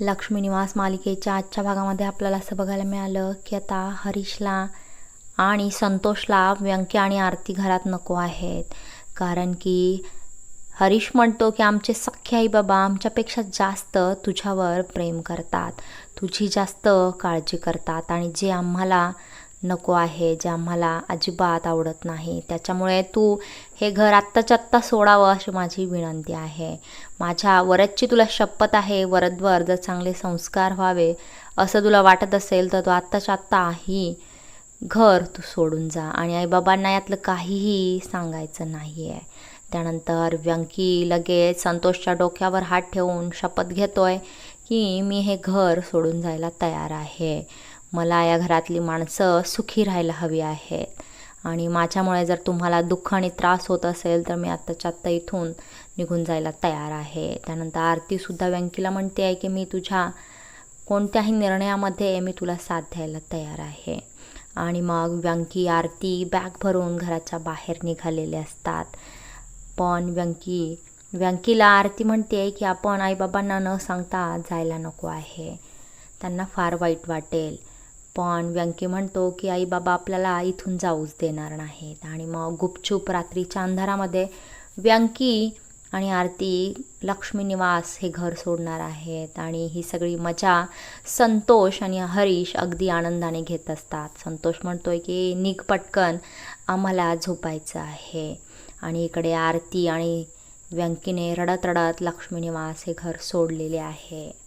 लक्ष्मी निवास मालिकेच्या आजच्या भागामध्ये आपल्याला असं बघायला मिळालं की आता हरीशला आणि संतोषला व्यंक्य आणि आरती घरात नको आहेत. कारण की हरीश म्हणतो की आमचे सख्खे आई बाबा आमच्यापेक्षा जास्त तुझ्यावर प्रेम करतात. तुझी जास्त काळजी करतात आणि जे आम्हाला नको आहे जे आम्हाला अजिबात आवडत नाही. त्याच्यामुळे तू हे घर आत्ताच्या आत्ता सोडावं अशी माझी विनंती आहे. माझ्या वरदची तुला शपथ आहे वरदवर जर चांगले संस्कार व्हावे असं तुला वाटत असेल तर तू आत्ताच्या आत्ता ही घर तू सोडून जा. आणि आईबाबांना यातलं काहीही सांगायचं नाही आहे त्यानंतर व्यंकी लगेच संतोषच्या डोक्यावर हात ठेवून शपथ घेतोय की मी हे घर सोडून जायला तयार आहे. मला या घरातली माणसं सुखी राहायला हवी आहेत. आणि माझ्यामुळे जर तुम्हाला दुःख आणि त्रास होत असेल तर मी आत्ताच्या आत्ता इथून निघून जायला तयार आहे. त्यानंतर आरतीसुद्धा व्यंकीला म्हणते आहे की मी तुझ्या कोणत्याही निर्णयामध्ये मी तुला साथ द्यायला तयार आहे. आणि मग व्यंकी आरती बॅग भरून घराच्या बाहेर निघालेले असतात. पण व्यंकी व्यंकीला आरती म्हणते की आपण आईबाबांना न सांगता जायला नको आहे. त्यांना फार वाईट वाटेल. पण व्यंकी म्हणतो की आई बाबा आपल्याला इथून जाऊच देणार नाहीत. आणि मग गुपचूप रात्रीच्या अंधारामध्ये व्यंकी आणि आरती लक्ष्मी निवास हे घर सोडणार आहेत. आणि ही सगळी मजा संतोष आणि हरीश अगदी आनंदाने घेत असतात. संतोष म्हणतोय की निघ पटकन आम्हाला झोपायचं आहे. आणि इकडे आरती आणि व्यंकीने रडत रडत लक्ष्मी निवास हे घर सोडलेले आहे.